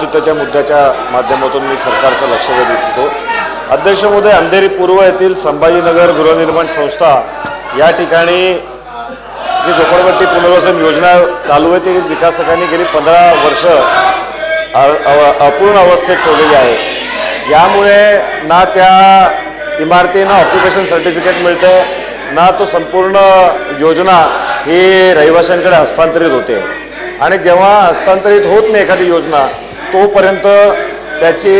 औचित्याच्या मुद्द्याच्या माध्यमातून मी सरकारचं लक्ष वेधू इच्छितो अध्यक्ष महोदय अंधेरी पूर्व येथील संभाजीनगर गृहनिर्माण संस्था या ठिकाणी जी झोपडपट्टी पुनर्वसन योजना चालू आहे ती विकासकांनी गेली पंधरा वर्ष अपूर्ण अवस्थेत ठेवलेली आहे. यामुळे ना त्या इमारतीनं ऑक्युपेशन सर्टिफिकेट मिळतं ना तो संपूर्ण योजना ही रहिवाशांकडे हस्तांतरित होते. आणि जेव्हा हस्तांतरित होत नाही एखादी योजना तोपर्यंत त्याची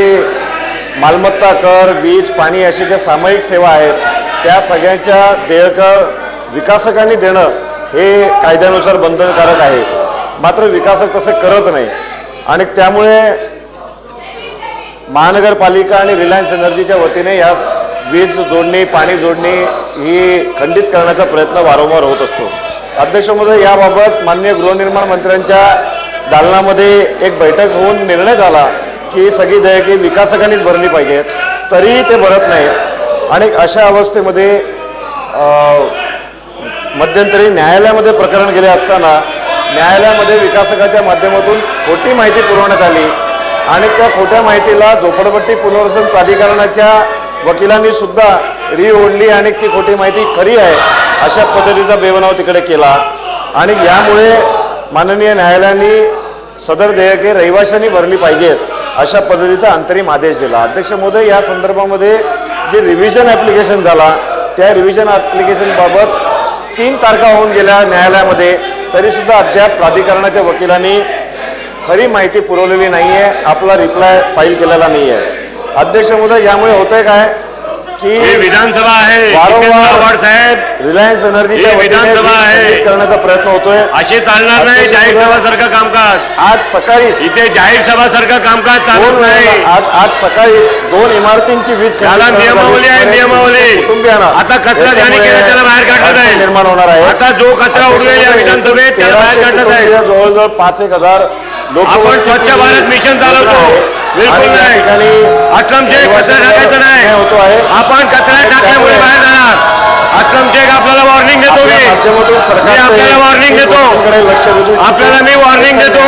मालमत्ता कर वीज पाणी अशी ज्या सामायिक सेवा आहेत त्या सगळ्यांच्या देयकं विकासकांनी देणं हे कायद्यानुसार बंधनकारक आहे. मात्र विकासक तसे करत नाही. आणि त्यामुळे महानगरपालिका आणि रिलायन्स एनर्जीच्या वतीने या वीज जोडणी पाणी जोडणी ही खंडित करण्याचा प्रयत्न वारंवार होत असतो. अध्यक्ष महोदय याबाबत मान्य गृहनिर्माण मंत्र्यांच्या दालनामध्ये एक बैठक होऊन निर्णय झाला की सगळी देयके विकासकांनीच भरली पाहिजेत तरीही ते भरत नाहीत. आणि अशा अवस्थेमध्ये मध्यंतरी न्यायालयामध्ये प्रकरण गेले असताना न्यायालयामध्ये विकासकाच्या माध्यमातून खोटी माहिती पुरवण्यात आली आणि त्या खोट्या माहितीला झोपडपट्टी पुनर्वसन प्राधिकरणाच्या वकिलांनी सुद्धा री ओढली आणि ती खोटी माहिती खरी आहे अशा पद्धतीचा बेबनाव तिकडे केला. आणि यामुळे माननीय न्यायालयाने सदर देयके रहिवाशांनी भरली पाहिजेत अशा पद्धतीचा अंतरिम आदेश दिला. अध्यक्ष महोदय या संदर्भामध्ये जे रिव्हिजन ॲप्लिकेशन झाला त्या रिव्हिजन ॲप्लिकेशनबाबत तीन तारखा होऊन गेल्या न्यायालयामध्ये. तरीसुद्धा अद्याप प्राधिकरणाच्या वकिलांनी खरी माहिती पुरवलेली नाही आहे आपला रिप्लाय फाईल केलेला नाही आहे अध्यक्ष महोदय यामुळे होतंय काय? की विधानसभा आहे वारंवार साहेब रिलायन्स एनर्जीच्या विधानसभा आहे. करण्याचा प्रयत्न होतोय असे चालणार नाही जाहीर सभा सारखं कामकाज आज सकाळीच इथे जाहीर सभा सारखं कामकाज चालत नाही आज आज सकाळी दोन इमारतींची वीज त्याला. नियमावली आहे, नियमावली. कुटुंबियांना आता कचरा ज्याने केला त्याला बाहेर अडचण आहे. निर्माण होणार आहे आता जो कचरा उडवेल या विधानसभेत त्याला बाहेर आहे. कुटुंबीय जवळजवळ पाच एक हजार आपण स्वच्छ भारत मिशन चालवतो. बिलकुल नाही. अस्लम शेख कचरा टाकायचं नाही होतो आहे आपण कचरा टाकल्यामुळे बाहेर जाणार अस्लम शेख आपल्याला वॉर्निंग देतो मी मी आपल्याला वॉर्निंग देतो. आपल्याला मी वॉर्निंग देतो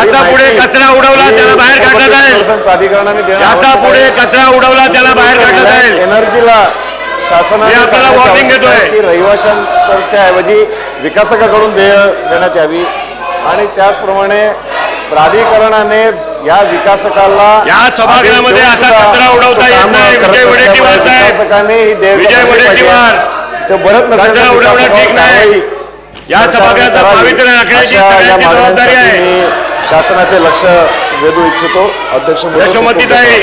आता पुढे कचरा उडवला त्याला बाहेर काढण्यात जाईल. आता पुढे. कचरा उडवला त्याला बाहेर काढण्यात जाईल एनर्जीला शासनाने आपल्याला आहे देतोय. की रहिवाशांच्या ऐवजी विकासकाकडून देय देण्यात यावी आणि त्याचप्रमाणे प्राधिकरणाने या विकासकाला या सभागृहामध्ये असा कचरा उडवता येत नाही. विजय वडेट्टीवार साहेब. ही विजय. वडेट्टीवार. ते भरत नसेल कचरा तर उडवणं ठीक नाही. या सभागृहाचं. पावित्र्य राखण्याची सगळ्यांची जबाबदारी आहे. शासनाचे लक्ष वेधू इच्छितो अध्यक्ष यशोमतीताई.